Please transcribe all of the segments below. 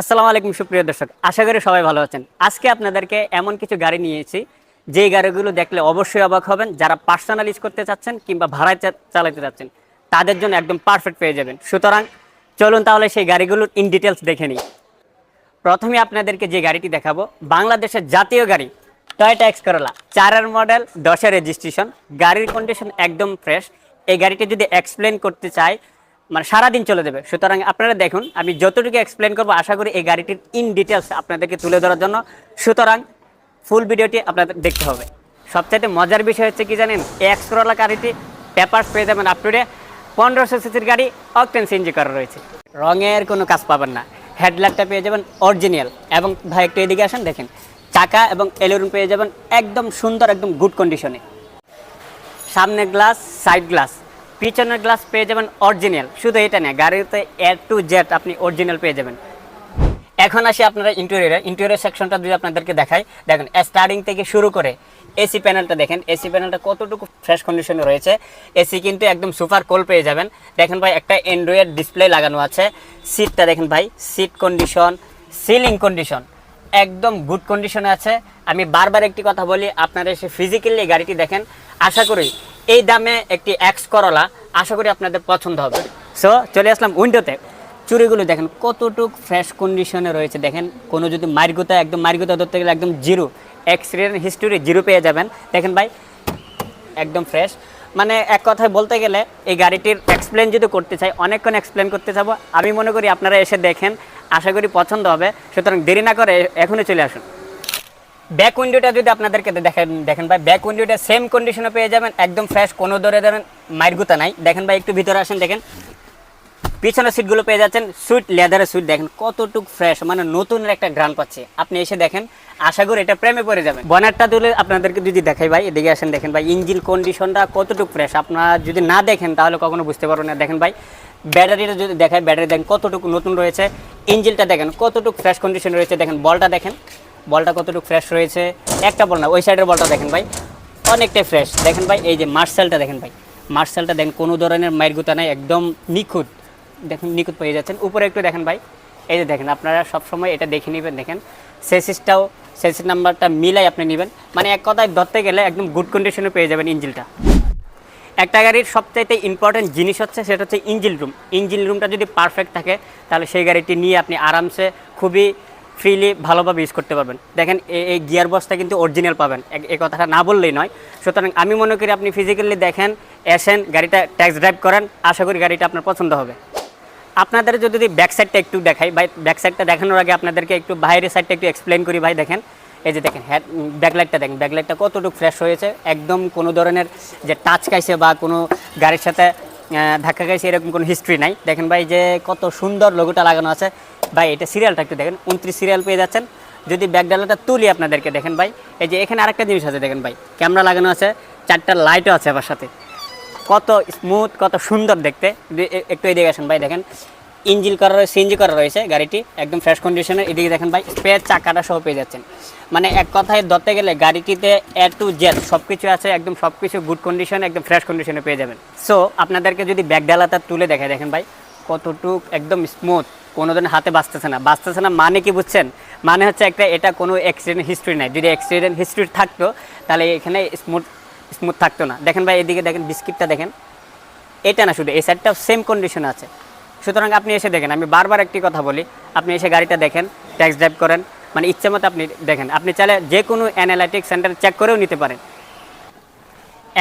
আসসালামু আলাইকুম, সুপ্রিয় দর্শক। আশা করি সবাই ভালো আছেন। আজকে আপনাদেরকে এমন কিছু গাড়ি নিয়েছি যেই গাড়িগুলো দেখলে অবশ্যই অবাক হবেন। যারা পার্সোনাল ইউজ করতে চাচ্ছেন কিংবা ভাড়ায় চালাতে চাচ্ছেন, তাদের জন্য একদম পারফেক্ট পেয়ে যাবেন। সুতরাং চলুন তাহলে সেই গাড়িগুলোর ইন ডিটেলস দেখে নিই। প্রথমে আপনাদেরকে যে গাড়িটি দেখাবো, বাংলাদেশের জাতীয় গাড়ি টয়টা এক্স করলা চারের মডেল দশের রেজিস্ট্রেশন গাড়ির কন্ডিশন একদম ফ্রেশ এই গাড়িটি যদি এক্সপ্লেন করতে চাই মানে সারাদিন চলে যাবে সুতরাং আপনারা দেখুন, আমি যতটুকু এক্সপ্লেন করব, আশা করি এই গাড়িটির ইন ডিটেলস আপনাদেরকে তুলে ধরার জন্য। সুতরাং ফুল ভিডিওটি আপনাদের দেখতে হবে। সবচাইতে মজার বিষয় হচ্ছে কি জানেন? এই এক্স করলা গাড়িটি পেপার্স পেয়ে যাবেন আপ টু ডে পনেরোশো সিসির গাড়ি অকটেন সিএনজি করা রয়েছে। রঙের কোনো কাজ পাবেন না। হেডলাইটটা পেয়ে যাবেন অরিজিনাল এবং ভাই, একটু এদিকে আসেন, দেখেন। চাকা এবং এলোরুম পেয়ে যাবেন একদম সুন্দর, একদম গুড কন্ডিশনে সামনে গ্লাস সাইড গ্লাস পিছনের গ্লাস পেয়ে যাবেন অরিজিনাল শুধু এটা না, গাড়িতে এ টু জেড আপনি অরিজিনাল পেয়ে যাবেন। এখন আসি আপনারা ইন্টেরিয়রে ইন্টেরিয়ার সেকশনটা যদি আপনাদেরকে দেখাই, দেখেন স্টার্টিং থেকে শুরু করে এসি প্যানেলটা দেখেন এসি প্যানেলটা কতটুকু ফ্রেশ কন্ডিশনে রয়েছে। এসি কিন্তু একদম সুপার কোল পেয়ে যাবেন। দেখেন ভাই, একটা অ্যান্ড্রয়েড ডিসপ্লে লাগানো আছে। সিটটা দেখেন ভাই সিট কন্ডিশন সিলিং কন্ডিশন একদম গুড কন্ডিশনে আছে। আমি বারবার একটি কথা বলি, আপনারা এসে ফিজিক্যালি গাড়িটি দেখেন। আশা করি এই দামে একটি এক্স করলা আশা করি আপনাদের পছন্দ হবে। সো চলে আসলাম উইন্ডোতে চুরিগুলো দেখেন, কতটুক ফ্রেশ কন্ডিশনে রয়েছে। দেখেন, কোনো যদি মার্গুতা, একদম মার্গুতা ধরতে গেলে একদম জিরো অ্যাক্সিডেন্ট হিস্টোরি জিরো পেয়ে যাবেন। দেখেন ভাই, একদম ফ্রেশ মানে এক কথায় বলতে গেলে, এই গাড়িটির এক্সপ্লেন যদি করতে চাই, অনেকক্ষণ এক্সপ্লেন করতে যাব। আমি মনে করি আপনারা এসে দেখেন, আশা করি পছন্দ হবে। সুতরাং দেরি না করে এখনই চলে আসুন। ব্যাক উইন্ডোটা যদি আপনাদেরকে দেখেন দেখেন ভাই ব্যাক উইন্ডোটা সেম কন্ডিশনে পেয়ে যাবেন, একদম ফ্রেশ কোনো ধরে ধরেন মাইরগুতা নাই। দেখেন ভাই, একটু ভিতরে আসেন, দেখেন। পিছনের সিটগুলো পেয়ে যাচ্ছেন সুইট লেদারের সুইট দেখেন কতটুক ফ্রেশ মানে নতুন একটা গ্রান পাচ্ছে। আপনি এসে দেখেন, আশা করি এটা প্রেমে পড়ে যাবেন। বনারটা তুলে আপনাদেরকে যদি দেখাই ভাই, এদিকে আসেন, দেখেন ভাই ইঞ্জিন কন্ডিশনটা কতটুক ফ্রেশ আপনারা যদি না দেখেন, তাহলে কখনো বুঝতে পারবেন না। দেখেন ভাই, ব্যাটারিটা যদি দেখায় ব্যাটারি দেখেন কতটুকু নতুন রয়েছে। ইঞ্জিনটা দেখেন কতটুক ফ্রেশ কন্ডিশন রয়েছে। দেখেন, বলটা দেখেন। বলটা কতটুকু ফ্রেশ রয়েছে? একটা বল না, ওই সাইডের বলটা দেখেন ভাই। অনেকটাই ফ্রেশ দেখেন ভাই, এই যে মার্শালটা দেখেন ভাই। মার্শালটা দেখেন, কোনো ধরনের মায়ের নাই, একদম নিখুঁত। দেখুন, নিখুঁত পেয়ে যাচ্ছেন। উপরে একটু দেখেন ভাই। এই যে দেখেন, আপনারা সবসময় এটা দেখে নেবেন, দেখেন। সেসিসটাও, সেসিস নাম্বারটা মিলাই আপনি নেবেন। মানে এক কথায় ধরতে গেলে একদম গুড কন্ডিশনে পেয়ে যাবেন ইঞ্জিলটা। একটা গাড়ির সবচাইতে ইম্পর্টেন্ট জিনিস হচ্ছে, সেটা হচ্ছে ইঞ্জিন রুম ইঞ্জিন রুমটা যদি পারফেক্ট থাকে, তাহলে সেই গাড়িটি নিয়ে আপনি আরামসে খুবই ফ্রিলি ভালোভাবে ইউজ করতে পারবেন। দেখেন এই- গিয়ার বক্সটা কিন্তু অরিজিনাল পাবেন। এই কথাটা না বললেই নয়। সুতরাং আমি মনে করি আপনি ফিজিক্যালি দেখেন এসেন গাড়িটা ট্যাক্স ড্রাইভ করেন, আশা করি গাড়িটা আপনার পছন্দ হবে। আপনাদের যদি ব্যাক সাইডটা একটু দেখাই, ভাই ব্যাক সাইডটা দেখানোর আগে আপনাদেরকে একটু বাইরের সাইডটা একটু এক্সপ্লেন করি ভাই, দেখেন। এই যে দেখেন হ্যাড ব্যাকলাইটটা দেখেন ব্যাকলাইটটা কতটুকু ফ্রেশ হয়েছে। একদম কোনো ধরনের যে টাচ খাইছে বা কোনো গাড়ির সাথে ধাক্কা খাইছে, এরকম কোনো হিস্ট্রি নাই। দেখেন ভাই, যে কত সুন্দর লোগোটা লাগানো আছে। ভাই, এটা সিরিয়ালটা একটু দেখেন। উনত্রিশ সিরিয়াল পেয়ে যাচ্ছেন। যদি ব্যাক ডালাটা তুলি আপনাদেরকে দেখেন ভাই। এই যে এখানে আরেকটা জিনিস আছে দেখেন ভাই। ক্যামেরা লাগানো আছে, চারটা লাইটও আছে আমার সাথে। কত স্মুথ কত সুন্দর দেখতে। একটু এদিকে আসেন ভাই, দেখেন। ইঞ্জিন করা রয়েছে সিএনজি করা রয়েছে গাড়িটি, একদম ফ্রেশ কন্ডিশনে এদিকে দেখেন ভাই স্পেয়ার চাকাটা সহ পেয়ে যাচ্ছেন। মানে এক কথায় ধরতে গেলে গাড়িটিতে এ টু জেড সব কিছু আছে, একদম সব কিছু গুড কন্ডিশনে একদম ফ্রেশ কন্ডিশনে পেয়ে যাবেন। সো আপনাদেরকে যদি ব্যাক ডালাটা তুলে দেখায় দেখেন ভাই, কতটুক একদম স্মুথ কোনো দিন হাতে বাঁচতেছে না। বাঁচতেছে না মানে কি বুঝছেন? মানে হচ্ছে একটা এটা কোনো অ্যাক্সিডেন্ট হিস্ট্রি নাই। যদি অ্যাক্সিডেন্ট হিস্ট্রি থাকতো, তাহলে এখানে স্মুথ স্মুথ থাকতো না। দেখেন ভাই, এদিকে দেখেন বিস্কিটটা দেখেন। এটা না শুধু, এই সাইডটাও সেম কন্ডিশন আছে। সুতরাং আপনি এসে দেখেন, আমি বারবার একটি কথা বলি, আপনি এসে গাড়িটা দেখেন ট্যাক্স ড্রাইভ করেন মানে ইচ্ছে মতো আপনি দেখেন। আপনি চাইলে যে কোনো অ্যানালাইটিক সেন্টার চেক করেও নিতে পারেন।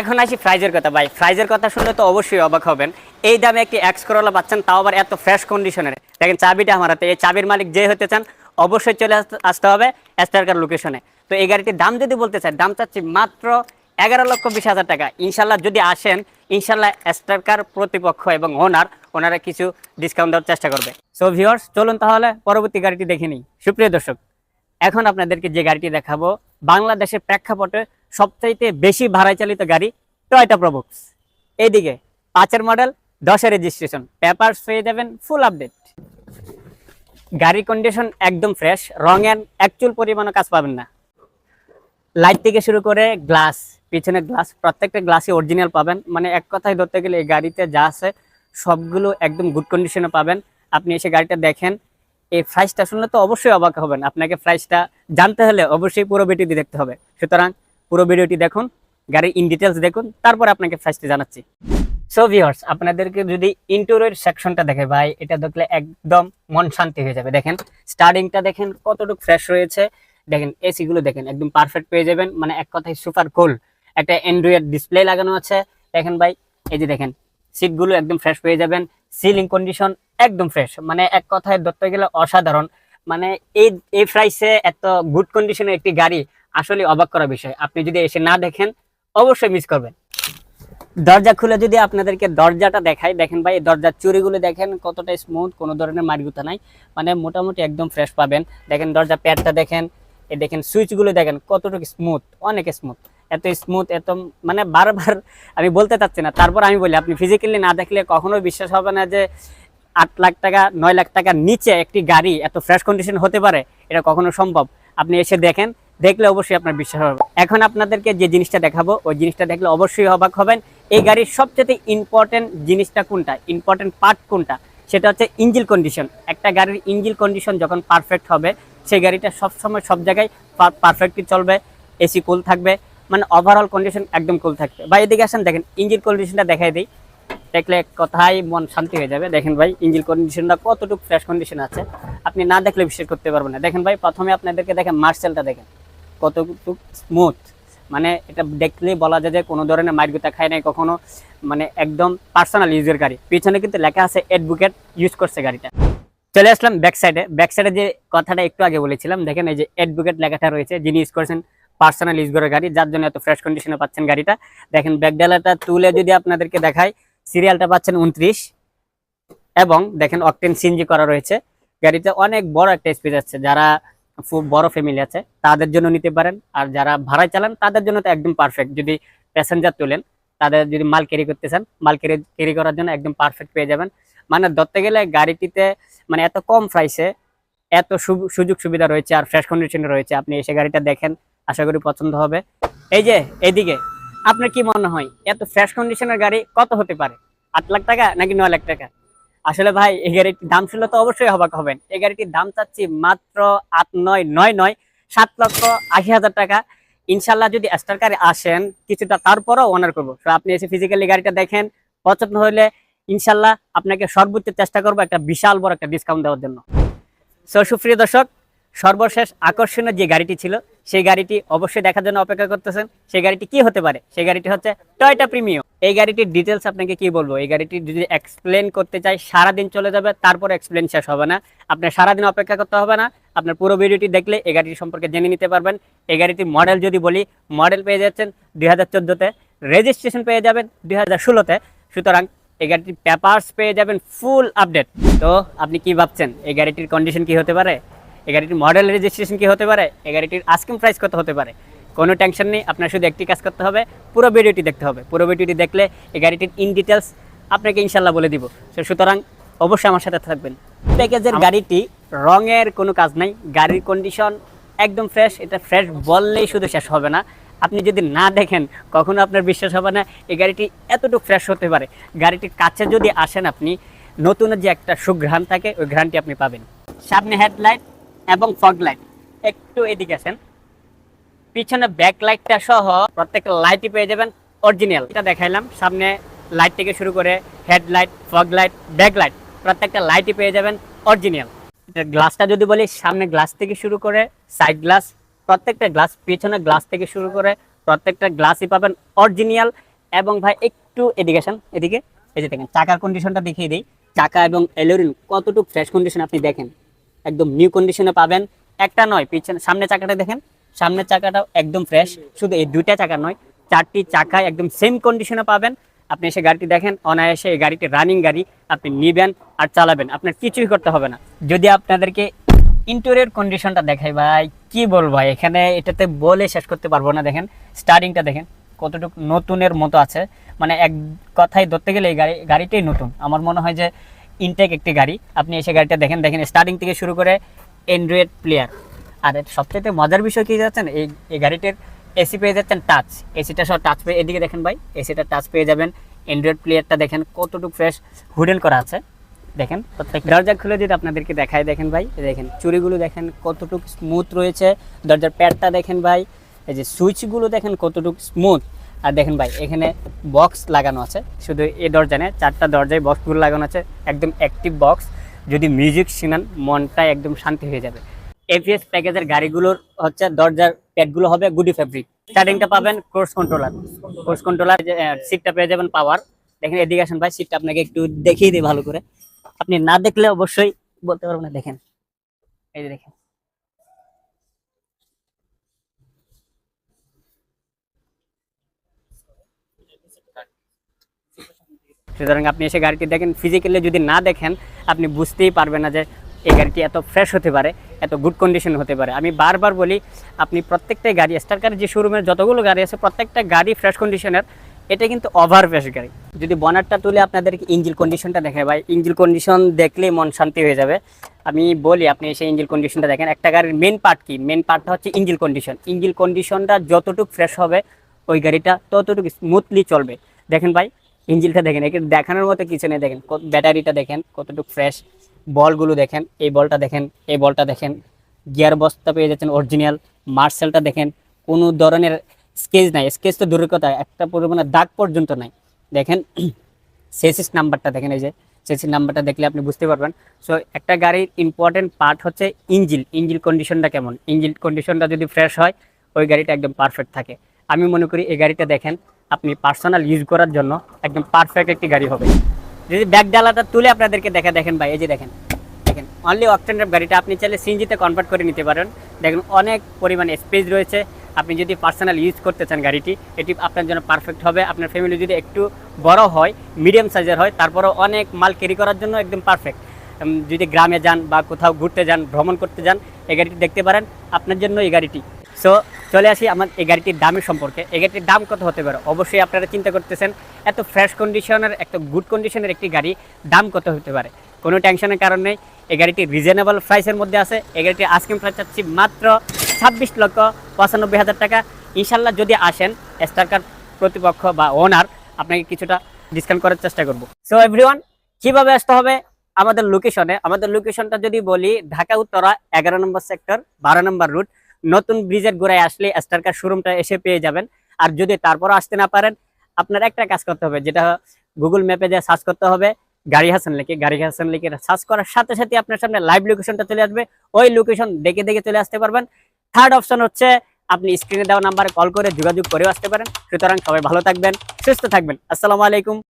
এখন আসি প্রাইজের কথা। ভাই প্রাইজের কথা শুনলে তো অবশ্যই অবাক হবেন। এই দামে একটি এক্স করোলা পাচ্ছেন, তাও আবার এত ফ্রেশ কন্ডিশনের দেখেন চাবিটা আমার হাতে। এই চাবির মালিক যে হতে চান, অবশ্যই চলে আসতে- হবে স্টারকার লোকেশনে তো এই গাড়িটির দাম যদি বলতে চাই, দাম চাচ্ছি মাত্র এগারো লক্ষ বিশ হাজার টাকা। ইনশাল্লাহ যদি আসেন, ইনশাল্লাহ স্টারকার প্রতিপক্ষ এবং ওনার ওনারা কিছু ডিসকাউন্ট দেওয়ার চেষ্টা করবে। সো ভিওর্স চলুন তাহলে পরবর্তী গাড়িটি দেখে নিই। সুপ্রিয় দর্শক, এখন আপনাদেরকে যে গাড়িটি দেখাবো, বাংলাদেশের প্রেক্ষাপটে সবচাইতে বেশি ভাড়ায় চালিত গাড়ি টয়টা প্রবক্স এইদিকে, পাঁচের মডেল দশের রেজিস্ট্রেশন পেপার পেয়ে যাবেন ফুল আপডেট গাড়ি কন্ডিশন একদম ফ্রেশ রং রঙের অ্যাকচুয়াল পরিমাণও কাজ পাবেন না। লাইট থেকে শুরু করে গ্লাস পিছনে গ্লাস প্রত্যেকটা গ্লাসই অরিজিনাল পাবেন। মানে এক কথায় ধরতে গেলে এই গাড়িতে যা আছে, সবগুলো একদম গুড কন্ডিশনে পাবেন। আপনি এসে গাড়িটা দেখেন, এই প্রাইসটা শুনলে তো অবশ্যই অবাক হবেন। আপনাকে প্রাইসটা জানতে হলে অবশ্যই পুরো ভিডিওটি দেখতে হবে। সুতরাং পুরো ভিডিওটি দেখুন, গাড়ির ইন ডিটেলস দেখুন, তারপর আপনাকে প্রাইসটি জানাচ্ছি। সো ভিউয়ার্স আপনাদেরকে যদি ইন্টেরিয়র সেকশনটা দেখে, ভাই, এটা দেখলে একদম মন শান্তি হয়ে যাবে। দেখেন স্টার্টিংটা দেখেন কতটুকু ফ্রেশ রয়েছে। দেখেন এসি গুলো দেখেন, একদম পারফেক্ট পেয়ে যাবেন। মানে এক কথায় সুপার কুল একটা অ্যান্ড্রয়েড ডিসপ্লে লাগানো আছে। দেখেন, ভাই, এই যে দেখেন সিটগুলো একদম ফ্রেশ পেয়ে যাবেন। সিলিং কন্ডিশন একদম ফ্রেশ মানে এক কথায় ধরতে গেলে অসাধারণ। মানে এই এই প্রাইসে এত গুড কন্ডিশনের একটি গাড়ি আসলে অবাক করা বিষয়। আপনি যদি এসে না দেখেন, অবশ্যই মিস করবেন। দরজা খুলে যদি আপনাদেরকে দরজাটা দেখাই, দেখেন ভাই দরজার চুরিগুলো দেখেন কতটা স্মুথ কোনো ধরনের মারগুতা নাই। মানে মোটামুটি একদম ফ্রেশ পাবেন। দেখেন দরজা প্যাডটা দেখেন, এই দেখেন সুইচগুলো দেখেন কতটুকু স্মুথ অনেক স্মুথ এত স্মুথ এত মানে বারবার আমি বলতে চাচ্ছি না, তারপর আমি বলি, আপনি ফিজিক্যালি না দেখলে কখনো বিশ্বাস হবে না যে আট লাখ টাকা, নয় লাখ টাকার নিচে একটি গাড়ি এত ফ্রেশ কন্ডিশন হতে পারে, এটা কখনো সম্ভব। আপনি এসে দেখেন, দেখলে অবশ্যই আপনার বিশ্বাস হবে। এখন আপনাদেরকে যে জিনিসটা দেখাবো, ওই জিনিসটা দেখলে অবশ্যই অবাক হবেন। এই গাড়ির সবচেয়ে ইম্পর্টেন্ট জিনিসটা কোনটা? ইম্পর্টেন্ট পার্ট কোনটা? সেটা হচ্ছে ইঞ্জিল কন্ডিশন একটা গাড়ির ইঞ্জিল কন্ডিশন যখন পারফেক্ট হবে, সেই গাড়িটা সবসময় সব জায়গায় পারফেক্টলি চলবে এসি কুল থাকবে মানে ওভারঅল কন্ডিশন একদম কুল থাকবে। বা এদিকে আসেন, দেখেন ইঞ্জিল কন্ডিশনটা দেখাই দিই। দেখলে কথাই মন শান্তি হয়ে যাবে। দেখেন ভাই ইঞ্জিন কন্ডিশনটা কতটুকু ফ্রেশ কন্ডিশন আছে। আপনি না দেখলে বিশ্বাস করতে পারবেন না। দেখেন ভাই, প্রথমে আপনাদেরকে দেখেন মার্সেলটা দেখেন। কতটুকু স্মুথ মানে এটা দেখলেই বলা যায় যে কোনো ধরনের মাইরগুতা খায় নাই কখনো। মানে একদম পার্সোনাল ইউজের গাড়ি। পিছনে কিন্তু লেখা আছে অ্যাডভোকেট ইউজ করছে গাড়িটা। চলে আসলাম ব্যাক সাইডে ব্যাক সাইডে যে কথাটা একটু আগে বলেছিলাম, দেখেন এই যে অ্যাডভোকেট লেখাটা রয়েছে, যিনি ইউজ করছেন পার্সোনাল ইউজ করে গাড়ি, যার জন্য এত ফ্রেশ কন্ডিশনে পাচ্ছেন গাড়িটা। দেখেন ব্যাক ডালাটা তুলে যদি আপনাদেরকে দেখায় সিরিয়ালটা পাচ্ছেন উনত্রিশ। এবং দেখেন অকটেন সিনজি করা রয়েছে। গাড়িতে অনেক বড় একটা স্পেস আছে যারা বড় ফ্যামিলি আছে, তাদের জন্য নিতে পারেন। আর যারা ভাড়ায় চালান, তাদের জন্য তো একদম পারফেক্ট যদি প্যাসেঞ্জার তোলেন, তাদের যদি মাল ক্যারি করতে চান, মাল ক্যারি ক্যারি করার জন্য একদম পারফেক্ট পেয়ে যাবেন। মানে ধরতে গেলে গাড়িটিতে মানে এত কম প্রাইসে এত সুযোগ সুবিধা রয়েছে আর ফ্রেশ কন্ডিশনে রয়েছে। আপনি এসে গাড়িটা দেখেন, আশা করি পছন্দ হবে। এই যে এইদিকে আপনার কি মনে হয়? এত ফ্রেশ কন্ডিশনের গাড়ি কত হতে পারে? আট লাখ টাকা নাকি নয় লাখ টাকা? আসলে ভাই, এই গাড়িটির দাম শুনলে তো অবশ্যই হবাক হবেন। এই গাড়িটির দাম চাচ্ছি মাত্র আট নয় নয় নয়, সাত লক্ষ আশি হাজার টাকা। ইনশাল্লাহ যদি স্টার কারে আসেন, কিছুটা তারপরও অনার করব। আপনি এসে ফিজিক্যালি গাড়িটা দেখেন পছন্দ হলে ইনশাল্লাহ আপনাকে সর্বোচ্চ চেষ্টা করব একটা বিশাল বড় একটা ডিসকাউন্ট দেওয়ার জন্য। সো সুপ্রিয় দর্শক সর্বশেষ আকর্ষণীয় যে গাড়িটি ছিল, সেই গাড়িটি অবশ্যই দেখার জন্য অপেক্ষা করতেছেন। সেই গাড়িটি কি হতে পারে? সেই গাড়িটি হচ্ছে টয়টা প্রিমিয়াম এই গাড়িটির ডিটেলস আপনাকে কি বলব? এই গাড়িটি যদি এক্সপ্লেন করতে চাই, সারাদিন চলে যাবে, তারপর এক্সপ্লেন শেষ হবে না। আপনার সারাদিন অপেক্ষা করতে হবে না। আপনার পুরো ভিডিওটি দেখলে এই গাড়িটি সম্পর্কে জেনে নিতে পারবেন। এই গাড়িটির মডেল যদি বলি মডেল পেয়ে যাচ্ছেন দুই হাজার রেজিস্ট্রেশন পেয়ে যাবেন দুই হাজার ষোলোতে। সুতরাং এই গাড়িটির পেপার্স পেয়ে যাবেন ফুল আপডেট তো আপনি কি ভাবছেন? এই গাড়িটির কন্ডিশন কি হতে পারে? এই গাড়িটির মডেল রেজিস্ট্রেশন কি হতে পারে? এই গাড়িটির আস্কিং প্রাইস কত হতে পারে? কোনো টেনশন নেই আপনার শুধু একটি কাজ করতে হবে পুরো ভিডিওটি দেখতে হবে। পুরো ভিডিওটি দেখলে এই গাড়িটির ইন ডিটেলস আপনাকে ইনশাল্লাহ বলে দিব। সুতরাং অবশ্যই আমার সাথে থাকবেন। প্যাকেজের গাড়িটি রঙের কোনো কাজ নাই গাড়ির কন্ডিশন একদম ফ্রেশ এটা ফ্রেশ বললেই শুধু শেষ হবে না। আপনি যদি না দেখেন কখনো আপনার বিশ্বাস হবে না এই গাড়িটি এতটুকু ফ্রেশ হতে পারে। গাড়িটির কাছে যদি আসেন আপনি নতুন যে একটা সুঘ্রাণ থাকে ওই ঘ্রাণটি আপনি পাবেন। সামনে হেডলাইট এবং ফগ লাইট একটু এদিকে আসেন। পিছনে ব্যাক লাইটটা সহ প্রত্যেকটা লাইটই পেয়ে যাবেন অরিজিনাল এটা দেখাইলাম। সামনে লাইট থেকে শুরু করে headlight fog light back light প্রত্যেকটা লাইটই পেয়ে যাবেন অরিজিনাল গ্লাসটা যদি বলি, সামনে গ্লাস থেকে শুরু করে সাইড গ্লাস প্রত্যেকটা গ্লাস পিছনে গ্লাস থেকে শুরু করে প্রত্যেকটা গ্লাসই পাবেন অরিজিনাল এবং ভাই, একটু এদিকে আসেন, এদিকে। এই যে দেখেন, চাকার কন্ডিশনটা দেখিয়ে দিই। চাকা এবং এলোরিন কতটুকু ফ্রেশ কন্ডিশন আপনি দেখেন? একদম নিউ কন্ডিশনে পাবেন। একটা নয়, পিছনে সামনে চাকাটা দেখেন। সামনের চাকাটাও একদম ফ্রেশ শুধু এই দুইটা চাকা নয়, চারটি চাকায় একদম সেম কন্ডিশনে পাবেন। আপনি এসে গাড়িটি দেখেন, অনায়াসে এই গাড়িটি রানিং গাড়ি, আপনি নিবেন আর চালাবেন। আপনার কিছুই করতে হবে না। যদি আপনাদেরকে ইন্টেরিয়র কন্ডিশনটা দেখাই, ভাই, কি বলব ভাই, এখানে এটাতে বলে শেষ করতে পারব না, দেখেন। স্টার্টিংটা দেখেন, কতটুকু নতুনের মতো আছে। মানে এক কথায় ধরতে গেলে এই গাড়ি গাড়িটাই নতুন। আমার মনে হয় যে ইনটেক একটি গাড়ি। আপনি এসে গাড়িটা দেখেন দেখেন স্টার্টিং থেকে শুরু করে অ্যান্ড্রয়েড প্লেয়ার আর সবচেয়ে মজার বিষয় কী যাচ্ছেন এই এই গাড়িটির এসি পেয়ে যাচ্ছেন টাচ এসিটা সব টাচ পেয়ে, এদিকে দেখেন ভাই এসিটা টাচ পেয়ে যাবেন। অ্যান্ড্রয়েড প্লেয়ারটা দেখেন কতটুকু ফ্রেশ হুডেন করা আছে। দেখেন, প্রত্যেক দরজা খুলে যদি আপনাদেরকে দেখায়, দেখেন ভাই দেখেন চুরিগুলো দেখেন কতটুকু স্মুথ রয়েছে। দরজার প্যাডটা দেখেন ভাই, এই যে সুইচগুলো দেখেন কতটুকু স্মুথ আর দেখেন ভাই, এখানে বক্স লাগানো আছে। শুধু এই দরজা নেই চারটা দরজায় বক্সগুলো লাগানো আছে। একদম অ্যাক্টিভ বক্স যদি মিউজিক শুনেন, মনটা একদম শান্তি হয়ে যাবে। এপিএস প্যাকেজের গাড়িগুলোর হচ্ছে দরজার প্যাডগুলো হবে গুডি ফ্যাব্রিক স্টার্টিংটা পাবেন কোর্স কন্ট্রোলার কোর্স কন্ট্রোলার সিটটা পেয়ে যাবেন পাওয়ার দেখেন এদিকে আসেন ভাই সিটটা আপনাকে একটু দেখিয়ে দিই ভালো করে। আপনি না দেখলে অবশ্যই বলতে পারবেন দেখেন। এই দেখেন। সুতরাং আপনি এসে গাড়িটি দেখেন। ফিজিক্যালি যদি না দেখেন, আপনি বুঝতেই পারবেন না যে এই গাড়িটি এত ফ্রেশ হতে পারে, এত গুড কন্ডিশন হতে পারে। আমি বারবার বলি, আপনি প্রত্যেকটা গাড়ি স্টার যে শোরুমের যতগুলো গাড়ি আছে, প্রত্যেকটা গাড়ি ফ্রেশ কন্ডিশনের এটা কিন্তু ওভার ফ্রেশ গাড়ি। যদি বনারটা তুলে আপনাদেরকে ইঞ্জিল কন্ডিশনটা দেখে ভাই ইঞ্জিল কন্ডিশন দেখলেই মন শান্তি হয়ে যাবে। আমি বলি, আপনি এসে ইঞ্জিল কন্ডিশনটা দেখেন। একটা গাড়ির মেন পার্ট কি? মেন পার্টটা হচ্ছে ইঞ্জিল কন্ডিশন ইঞ্জিল কন্ডিশনটা যতটুকু ফ্রেশ হবে, ওই গাড়িটা ততটুকু স্মুথলি চলবে। দেখেন ভাই ইঞ্জিনটা দেখেন, একে দেখানোর মতো কিছু নেই, দেখেন ব্যাটারিটা দেখেন, কতটুকু ফ্রেশ বলগুলো দেখেন, এই বলটা দেখেন, এই বলটা দেখেন। গিয়ার বস্তা পেয়ে যাচ্ছেন অরিজিনাল মার্সেলটা দেখেন, কোনো ধরনের স্কেচ নাই। স্কেচ তো দূরের কথা, একটা পরিমাণে দাগ পর্যন্ত নাই। দেখেন সেসিস নাম্বারটা দেখেন, এই যে সেসিস নাম্বারটা দেখলে আপনি বুঝতে পারবেন। সো একটা গাড়ির ইম্পর্টেন্ট পার্ট হচ্ছে ইঞ্জিল ইঞ্জিল কন্ডিশনটা কেমন? ইঞ্জিল কন্ডিশনটা যদি ফ্রেশ হয়, ওই গাড়িটা একদম পারফেক্ট থাকে। আমি মনে করি এই গাড়িটা দেখেন আপনি পার্সোনাল ইউজ করার জন্য একদম পারফেক্ট একটি গাড়ি হবে। যদি ব্যাক ডালাটা তুলে আপনাদেরকে দেখা দেখেন ভাই, এই যে দেখেন। দেখেন অনলি অকটেনের গাড়িটা আপনি চাইলে সিএনজিতে কনভার্ট করে নিতে পারেন। দেখেন অনেক পরিমাণে স্পেস রয়েছে। আপনি যদি পার্সোনাল ইউজ করতে চান গাড়িটি, এটি আপনার জন্য পারফেক্ট হবে। আপনার ফ্যামিলি যদি একটু বড় হয় মিডিয়াম সাইজের হয়, তারপরেও অনেক মাল ক্যারি করার জন্য একদম পারফেক্ট যদি গ্রামে যান বা কোথাও ঘুরতে যান, ভ্রমণ করতে যান, এই গাড়িটি দেখতে পারেন। আপনার জন্য এই গাড়িটি। সো চলে আসি আমার এই গাড়িটির দামের সম্পর্কে। এই গাড়িটির দাম কত হতে পারে? অবশ্যই আপনারা চিন্তা করতেছেন, এত ফ্রেশ কন্ডিশনের এত গুড কন্ডিশনের একটি গাড়ি দাম কত হতে পারে? কোনো টেনশনের কারণ নেই। এই গাড়িটি রিজনেবল প্রাইসের মধ্যে আছে। এই গাড়িটি আজকে প্রাইস চাচ্ছি মাত্র ছাব্বিশ লক্ষ পঁচানব্বই হাজার টাকা। ইনশাল্লাহ যদি আসেন স্টারকার প্রতিপক্ষ বা ওনার আপনাকে কিছুটা ডিসকাউন্ট করার চেষ্টা করব। সো এভরিওয়ান কীভাবে আসতে হবে? আমাদের লোকেশনে আমাদের লোকেশনটা যদি বলি ঢাকা উত্তরা এগারো নম্বর সেক্টর বারো নম্বর রুট নতুন ব্রিজের গোড়ায় আসলে স্টারকার শোরুমটা এসে পেয়ে যাবেন। আর যদি তারপর আসতে না পারেন, আপনার একটা কাজ করতে হবে, যেটা গুগল ম্যাপে যে সার্চ করতে হবে, গাড়ি হাসান লিখে, গাড়ি হাসান লিখে সার্চ করার সাথে সাথে আপনার সামনে লাইভ লোকেশনটা চলে আসবে। ওই লোকেশন দেখে দেখে চলে আসতে পারবেন। থার্ড অপশন হচ্ছে, আপনি স্ক্রিনে দেওয়া নাম্বারে কল করে যোগাযোগ করেও আসতে পারেন। সুতরাং সবাই ভালো থাকবেন, সুস্থ থাকবেন। আসসালামু আলাইকুম।